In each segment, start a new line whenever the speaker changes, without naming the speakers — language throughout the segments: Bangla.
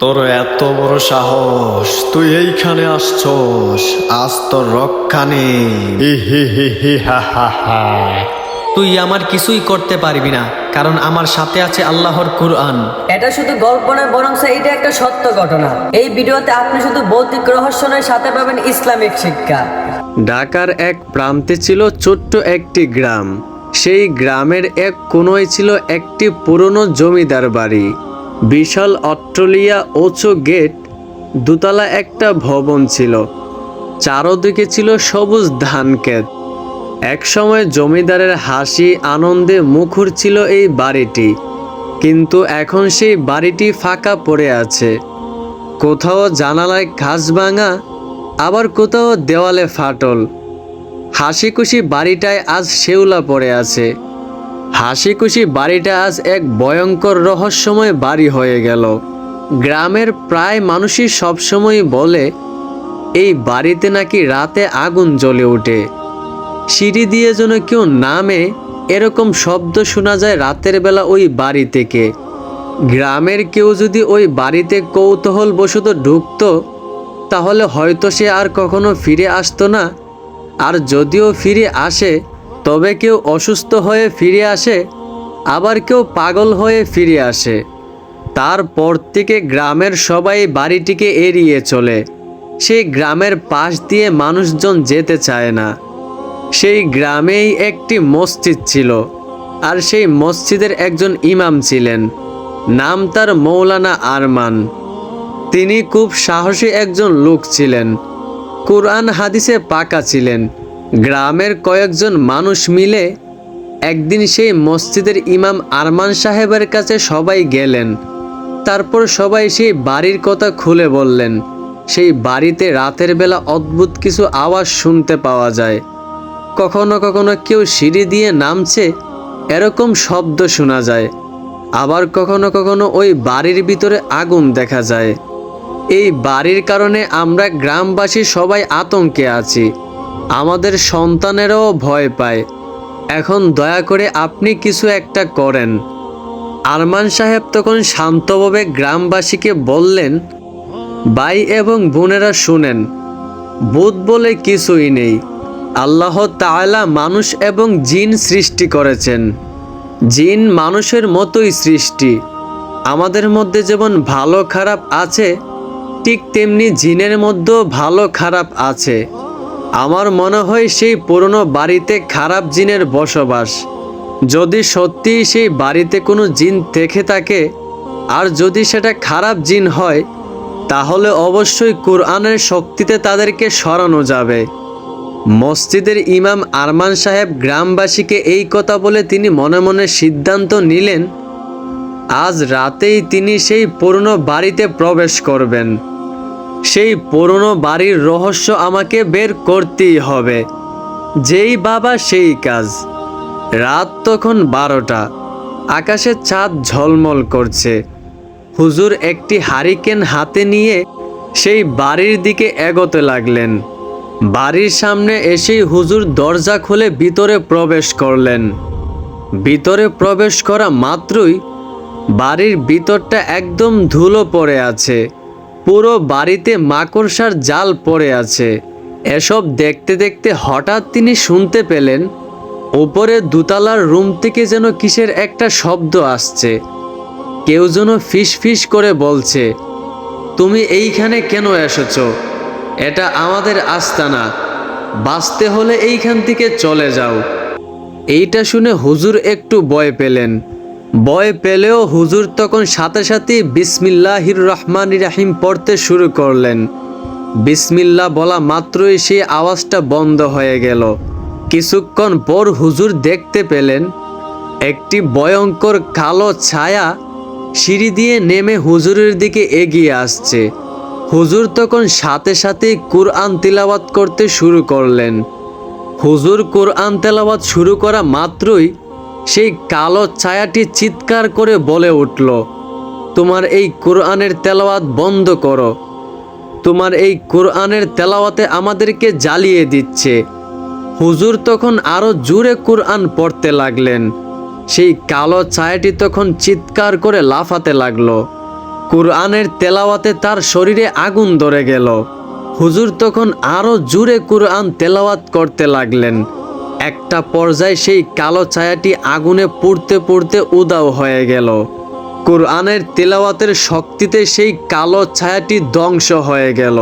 তোর এত বড় সাহস তুই এইখানে আসছস আজ তোর রক্ষা নেই। হি হি হি হি হা হা হা।
তুই আমার কিছুই করতে পারবি না কারণ আমার সাথে আছে আল্লাহর কুরআন।
এটা শুধু গল্প নয় বরং এটা একটা সত্য ঘটনা। এই ভিডিওতে আপনি শুধু বৌদ্ধিক রহস্য নয় সাথে পাবেন ইসলামিক শিক্ষা।
ঢাকার এক প্রান্তে ছিল ছোট্ট একটি গ্রাম। সেই গ্রামের এক কোনোয় ছিল একটি পুরনো জমিদার বাড়ি। বিশাল অট্টলিয়া উঁচু গেট, দোতলা একটা ভবন ছিল। চারদিকে ছিল সবুজ ধান ক্ষেত। একসময় জমিদারের হাসি, আনন্দে মুখর ছিল এই বাড়িটি। কিন্তু এখন সেই বাড়িটি ফাঁকা পড়ে আছে। কোথাও জানালায় ঘাস ভাঙা, আবার কোথাও দেওয়ালে ফাটল। হাসি খুশি বাড়িটায় আজ শেওলা পড়ে আছে। হাসি খুশি বাড়িটা আজ এক ভয়ঙ্কর রহস্যময় বাড়ি হয়ে গেল। গ্রামের প্রায় মানুষই সবসময় বলে, এই বাড়িতে নাকি রাতে আগুন জ্বলে ওঠে। সিঁড়ি দিয়ে যেন কেউ নামে, এরকম শব্দ শোনা যায় রাতের বেলা ওই বাড়ি থেকে। গ্রামের কেউ যদি ওই বাড়িতে কৌতূহল বশত ঢুকতো, তাহলে হয়তো সে আর কখনো ফিরে আসতো না। আর যদিও ফিরে আসে তবে কেউ অসুস্থ হয়ে ফিরে আসে, আবার কেউ পাগল হয়ে ফিরে আসে। তারপর থেকে গ্রামের সবাই বাড়িটিকে এড়িয়ে চলে। সেই গ্রামের পাশ দিয়ে মানুষজন যেতে চায় না। সেই গ্রামেই একটি মসজিদ ছিল, আর সেই মসজিদের একজন ইমাম ছিলেন। নাম তার মৌলানা আরমান। তিনি খুব সাহসী একজন লোক ছিলেন। কোরআন হাদিসে পাকা ছিলেন। গ্রামের কয়েকজন মানুষ মিলে একদিন সেই মসজিদের ইমাম আরমান সাহেবের কাছে সবাই গেলেন। তারপর সবাই সেই বাড়ির কথা খুলে বললেন। সেই বাড়িতে রাতের বেলা অদ্ভুত কিছু আওয়াজ শুনতে পাওয়া যায়। কখনো কখনো কেউ সিঁড়ি দিয়ে নামছে, এরকম শব্দ শোনা যায়। আবার কখনো কখনো ওই বাড়ির ভিতরে আগুন দেখা যায়। এই বাড়ির কারণে আমরা গ্রামবাসী সবাই আতঙ্কে আছি। আমাদের সন্তানেরাও ভয় পায়। এখন দয়া করে আপনি কিছু একটা করেন। আরমান সাহেব তখন শান্তভাবে গ্রামবাসীকে বললেন, ভাই এবং বোনেরা শুনেন ভূত বলে কিছুই নেই। আল্লাহ তাআলা মানুষ এবং জিন সৃষ্টি করেছেন। জিন মানুষের মতোই সৃষ্টি। আমাদের মধ্যে যেমন ভালো খারাপ আছে, ঠিক তেমনি জিনের মধ্যেও ভালো খারাপ আছে। আমার মনে হয় সেই পুরনো বাড়িতে খারাপ জিনের বসবাস। যদি সত্যিই সেই বাড়িতে কোনো জিন থেকে থাকে, আর যদি সেটা খারাপ জিন হয়, তাহলে অবশ্যই কোরআনের শক্তিতে তাদেরকে সরানো যাবে। মসজিদের ইমাম আরমান সাহেব গ্রামবাসীকে এই কথা বলে তিনি মনে মনে সিদ্ধান্ত নিলেন, আজ রাতেই তিনি সেই পুরনো বাড়িতে প্রবেশ করবেন। সেই পুরনো বাড়ির রহস্য আমাকে বের করতেই হবে। যেই বাবা সেই কাজ। রাত তখন বারোটা। আকাশে চাঁদ ঝলমল করছে। হুজুর একটি হারিকেন হাতে নিয়ে সেই বাড়ির দিকে এগোতে লাগলেন। বাড়ির সামনে এসেই হুজুর দরজা খুলে ভিতরে প্রবেশ করলেন। ভিতরে প্রবেশ করা মাত্রই বাড়ির ভিতরটা একদম ধুলো পড়ে আছে। পুরো বাড়িতে মাকড়সার জাল পড়ে আছে। এসব দেখতে দেখতে হঠাৎ তিনি শুনতে পেলেন ওপরে দুতলার রুম থেকে যেন কিসের একটা শব্দ আসছে। কেউ যেন ফিস ফিস করে বলছে, তুমি এইখানে কেন এসেছ? এটা আমাদের আস্তানা। বাঁচতে হলে এইখান থেকে চলে যাও। এইটা শুনে হুজুর একটু ভয় পেলেন। ভয় পেলেও হুজুর তখন সাথে সাথে বিসমিল্লাহির রহমান রাহিম পড়তে শুরু করলেন। বিসমিল্লা বলা মাত্রই সেই আওয়াজটা বন্ধ হয়ে গেল। কিছুক্ষণ পর হুজুর দেখতে পেলেন, একটি ভয়ঙ্কর কালো ছায়া সিঁড়ি দিয়ে নেমে হুজুরের দিকে এগিয়ে আসছে। হুজুর তখন সাথে সাথে কুরআন তিলাওয়াত করতে শুরু করলেন। হুজুর কোরআন তেলাওয়াত শুরু করা মাত্রই সেই কালো ছায়াটি চিৎকার করে বলে উঠল, তোমার এই কোরআনের তেলাওয়াত বন্ধ করো। তোমার এই কোরআনের তেলাওয়াতে আমাদেরকে জ্বালিয়ে দিচ্ছে। হুজুর তখন আরও জোরে কোরআন পড়তে লাগলেন। সেই কালো ছায়াটি তখন চিৎকার করে লাফাতে লাগল। কোরআনের তেলাওয়াতে তার শরীরে আগুন ধরে গেল। হুজুর তখন আরও জুড়ে কোরআন তেলাওয়াত করতে লাগলেন। একটা পর্যায়ে সেই কালো ছায়াটি আগুনে পুড়তে পুড়তে উদাও হয়ে গেল। কোরআনের তেলাওয়াতের শক্তিতে সেই কালো ছায়াটি ধ্বংস হয়ে গেল।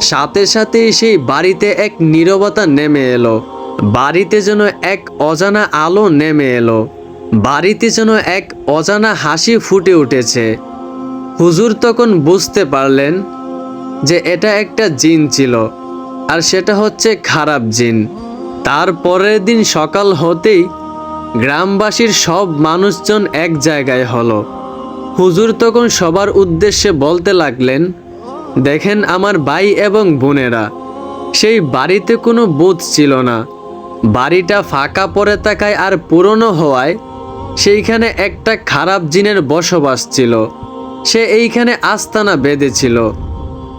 সাথে সাথেই সেই বাড়িতে এক নীরবতা নেমে এলো। বাড়িতে যেন এক অজানা আলো নেমে এলো। বাড়িতে যেন এক অজানা হাসি ফুটে উঠেছে। হুজুর তখন বুঝতে পারলেন যে এটা একটা জিন ছিল, আর সেটা হচ্ছে খারাপ জিন। তার পরের দিন সকাল হতেই গ্রামবাসীর সব মানুষজন এক জায়গায় হলো। হুজুর তখন সবার উদ্দেশ্যে বলতে লাগলেন, দেখেন আমার ভাই এবং বোনেরা, সেই বাড়িতে কোনো বুথ ছিল না। বাড়িটা ফাঁকা পড়ে থাকায় আর পুরনো হওয়ায় সেইখানে একটা খারাপ জিনের বসবাস ছিল। সে এইখানে আস্তানা বেঁধেছিল।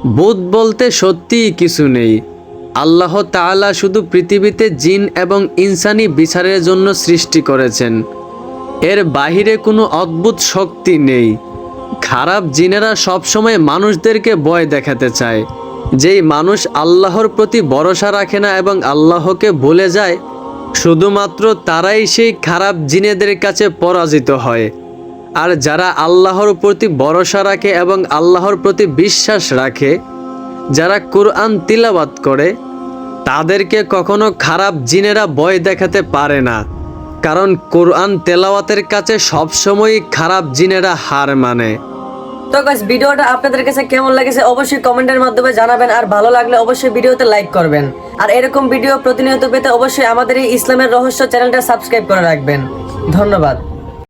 বুধ বলতে সত্যিই কিছু নেই। আল্লাহ তাআলা শুধু পৃথিবীতে জিন এবং ইনসানি বিচারের জন্য সৃষ্টি করেছেন। এর বাহিরে কোনো অদ্ভুত শক্তি নেই। খারাপ জিনেরা সবসময় মানুষদেরকে ভয় দেখাতে চায়। যেই মানুষ আল্লাহর প্রতি ভরসা রাখে না এবং আল্লাহকে ভুলে যায়, শুধুমাত্র তারাই সেই খারাপ জিনেদের কাছে পরাজিত হয়। আর যারা আল্লাহর প্রতি ভরসা রাখে এবং আল্লাহর প্রতি বিশ্বাস রাখে যারা কোরআন তিলাবাত করে, তাদেরকে কখনো খারাপ জিনেরা ভয় দেখাতে পারে না। কারণ কোরআন তেলাওয়াতের কাছে সবসময়ই খারাপ জিনেরা হার মানে।
তো গাইস ভিডিওটা আপনাদের কাছে কেমন লেগেছে অবশ্যই কমেন্টের মাধ্যমে জানাবেন, আর ভালো লাগলে অবশ্যই ভিডিওতে লাইক করবেন। আর এরকম ভিডিও প্রতিনিয়ত পেতে অবশ্যই আমাদের এই ইসলামের রহস্য চ্যানেলটা সাবস্ক্রাইব করে রাখবেন। ধন্যবাদ।